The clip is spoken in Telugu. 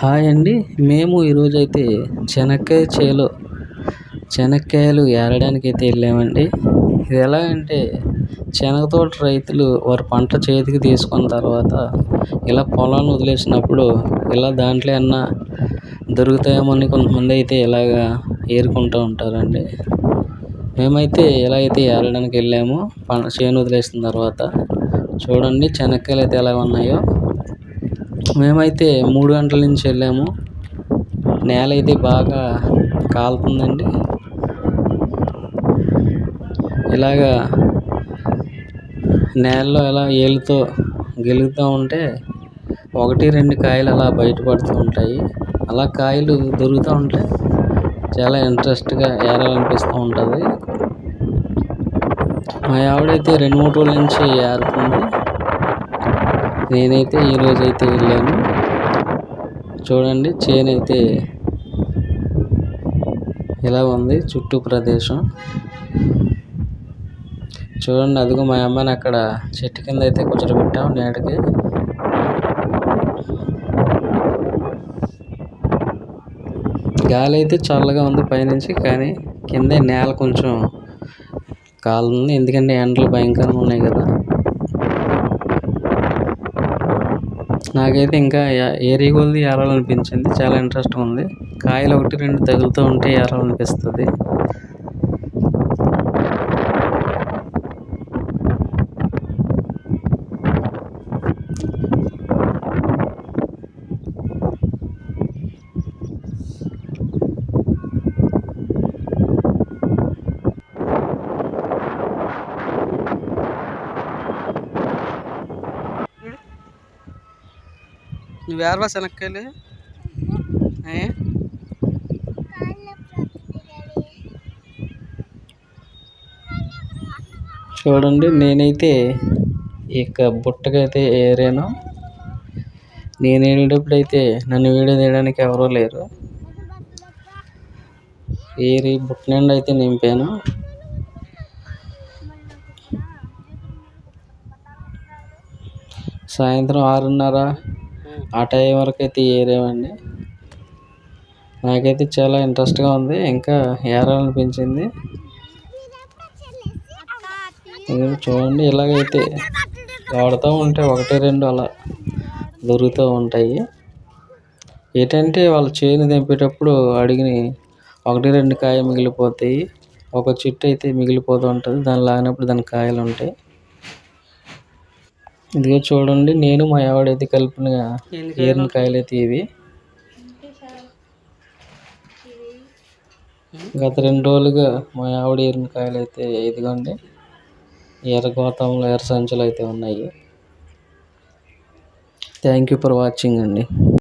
హాయ్ అండి. మేము ఈరోజైతే చెనక్కాయ చేలో చెనక్కాయలు ఏరడానికి అయితే వెళ్ళామండి. ఇది ఎలా అంటే శనగ తోట రైతులు వారి పంట చేతికి తీసుకున్న తర్వాత ఇలా పొలాన్ని వదిలేసినప్పుడు ఇలా దాంట్లో ఏమన్నా దొరుకుతాయేమో అని కొంతమంది అయితే ఇలాగా ఏరుకుంటూ ఉంటారండి. మేమైతే ఎలా అయితే ఏరడానికి వెళ్ళామో. పంట చేను వదిలేసిన తర్వాత. చూడండి చెనక్కాయలు అయితే ఎలా ఉన్నాయో. మేమైతే మూడు గంటల నుంచి వెళ్ళాము. నేల అయితే బాగా కాలుతుందండి. ఇలాగా నేలలో ఎలా ఏలుతో గెలుగుతూ ఉంటే ఒకటి రెండు కాయలు అలా బయటపడుతూ ఉంటాయి. అలా కాయలు దొరుకుతూ ఉంటే చాలా ఇంట్రెస్ట్గా ఏరాలనిపిస్తూ ఉంటుంది. మా ఆవిడైతే రెండు మూడు రోజుల నుంచి ఏరుతుంది. నేనైతే ఈరోజు అయితే వెళ్ళాను. చూడండి చేను అయితే ఇలా ఉంది చుట్టూ ప్రదేశం. చూడండి అదిగో మా అమ్మని అక్కడ చెట్టు కింద అయితే కూర్చోబెట్టాం నేటికి. గాలి అయితే చల్లగా ఉంది పైనుంచి కానీ కింద నేల కొంచెం కాలుంది ఎందుకంటే ఎండలు భయంకరంగా ఉన్నాయి కదా. నాకైతే ఇంకా ఏరి కొలది ఏరాలనిపించింది చాలా ఇంట్రెస్ట్గా ఉంది. కాయలు ఒకటి రెండు తగులుతూ ఉంటే ఏరాలనిపిస్తుంది. నువ్వు ఏరవా శనక్కాయలు? చూడండి నేనైతే ఇక బుట్టకైతే ఏరాను. నేను వెళ్ళేటప్పుడు అయితే నన్ను వీడియో తీయడానికి ఎవరూ లేరు. ఏరి బుట్ట నిండా అయితే నింపాను. సాయంత్రం ఆరున్నర ఆ టైం వరకు అయితే ఏరామండి నాకైతే చాలా ఇంట్రెస్ట్గా ఉంది. ఇంకా ఏరాలనిపించింది. చూడండి ఇలాగైతే వాడుతూ ఉంటే ఒకటి రెండు అలా దొరుకుతూ ఉంటాయి. ఏంటంటే వాళ్ళు చేను తెంపేటప్పుడు అడిగిన ఒకటి రెండు కాయ మిగిలిపోతాయి. ఒక చెట్టు అయితే మిగిలిపోతూ ఉంటుంది. దాన్ని లాగినప్పుడు దాని కాయలు ఉంటాయి ఇదిగో చూడండి నేను మా ఆవిడైతే కలిపిన ఏరిన కాయలు అయితే ఇవి. గత రెండు రోజులుగా మా ఆవిడ ఏరిన కాయలు అయితే ఇదిగోండి ఎర్ర గోతంలో ఎర్ర సంచులు అయితే ఉన్నాయి. థ్యాంక్ యూ ఫర్ వాచింగ్ అండి.